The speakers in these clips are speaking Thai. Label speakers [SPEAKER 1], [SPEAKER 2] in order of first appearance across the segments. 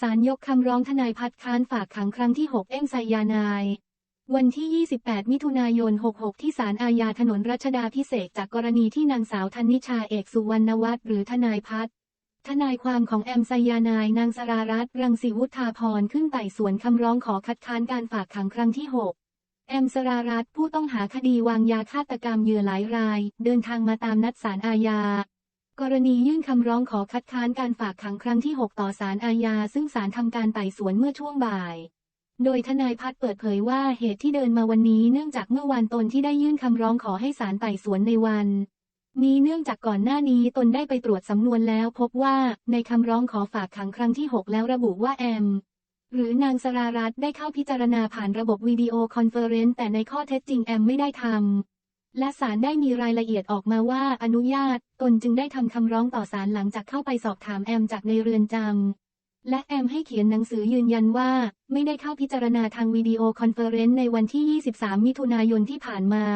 [SPEAKER 1] ศาลยกคำร้องทนายพัดค้านฝากขังครั้งที่ 6 เอ็มไซยานาย วันที่ 28 มิถุนายน 66 ที่ศาลอาญาถนนรัชดาพิเศษกจากกรณีที่นางสาวธนิชาเอกสุวรรณวัฒน์หรือทนายพัฒน์ทนายความของแอมไซยานายนางสรารัตน์รังสีวุฒาพรขึ้นไต่สวนคำร้องขอคัดค้านการฝากขังครั้งที่ 6 แอมสรารัตน์ผู้ต้องหาคดีวางยาฆาตกรรมเหยื่อหลายราย เดินทางมาตามนัดศาลอาญา กรณียื่นคำร้องขอคัดค้านการฝากขังครั้งที่ 6 ต่อศาลอาญา ซึ่งศาลทำการไต่สวนเมื่อช่วงบ่าย โดยทนายพัฒเปิดเผยว่าเหตุที่เดินมาวันนี้เนื่องจากเมื่อวานตนที่ได้ยื่นคำร้องขอให้ศาลไต่สวนในวัน นี้เนื่องจากก่อนหน้านี้ตนได้ไปตรวจสำนวนแล้ว พบว่าในคำร้องขอฝากขังครั้งที่ 6 แล้วระบุว่าแอมหรือนางสรารัตได้เข้าพิจารณาผ่านระบบวิดีโอคอนเฟอเรนซ์แต่ในข้อเท็จจริงแอมไม่ได้ทำ และศาลได้มีรายละเอียดออกมาว่าอนุญาต ตนจึงได้ทำคำร้องต่อศาลหลังจากเข้าไปสอบถามแอมจากในเรือนจำ และแอมให้เขียนหนังสือยืนยันว่า ไม่ได้เข้าพิจารณาทางวิดีโอคอนเฟอเรนซ์ในวันที่ 23 มิถุนายนที่ผ่านมา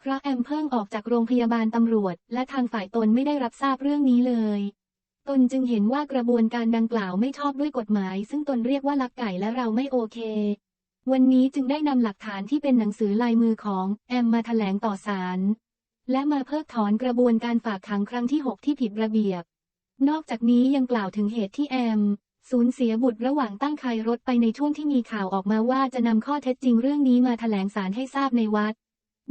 [SPEAKER 1] เพราะแอมเพิ่งออกจากโรงพยาบาลตำรวจ และทางฝ่ายตนไม่ได้รับทราบเรื่องนี้เลย ตนจึงเห็นว่ากระบวนการดังกล่าวไม่ชอบด้วยกฎหมาย ซึ่งตนเรียกว่าลักไก่และเราไม่โอเค วันนี้จึงได้นำหลักฐานที่เป็นหนังสือลายมือของแอมมาแถลงต่อศาลและมาเพิกถอนกระบวนการฝากขังครั้งที่ 6 ที่ผิดระเบียบ นอกจากนี้ยังกล่าวถึงเหตุที่แอมสูญเสียบุตรระหว่างตั้งคัยรถไปในช่วงที่มีข่าวออกมาว่าจะนำข้อเท็จจริงเรื่องนี้มาแถลงสารให้ทราบในวัด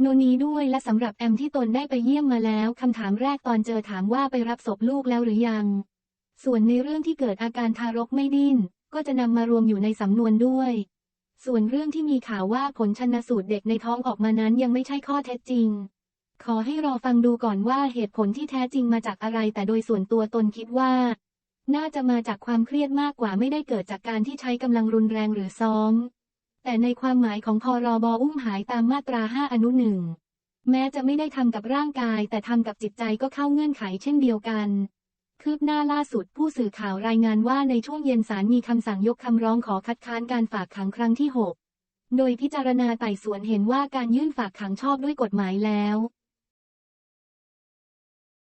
[SPEAKER 1] โนนี้ด้วยและสำหรับแอมที่ตนได้ไปเยี่ยมมาแล้วคำถามแรกตอนเจอถามว่าไปรับศพลูกแล้วหรือยัง ส่วนในเรื่องที่เกิดอาการทารกไม่ดิ้นก็จะนำมารวมอยู่ในสำนวนด้วย ส่วนเรื่องที่มีข่าวว่าผลชันสูตรเด็กในท้องออกมานั้นยังไม่ใช่ข้อเท็จจริง ขอให้รอฟังดูก่อนว่าเหตุผลที่แท้จริงมาจากอะไร แต่โดยส่วนตัวตนคิดว่า น่าจะมาจากความเครียดมากกว่าไม่ได้เกิดจากการที่ใช้กำลังรุนแรงหรือซ้อม แต่ในความหมายของพรบอุ้มหายตามมาตรา 5 อนุหนึ่งแม้จะไม่ได้ทำกับร่างกาย แต่ทำกับจิตใจก็เข้าเงื่อนไขเช่นเดียวกัน คืบหน้าล่าสุดผู้สื่อข่าวรายงานว่าในช่วงเย็นศาลมีคำสั่งยกคำร้องขอคัดค้านการฝากขังครั้งที่ 6 โดยพิจารณาไต่สวนเห็นว่าการยื่นฝากขังชอบด้วยกฎหมายแล้ว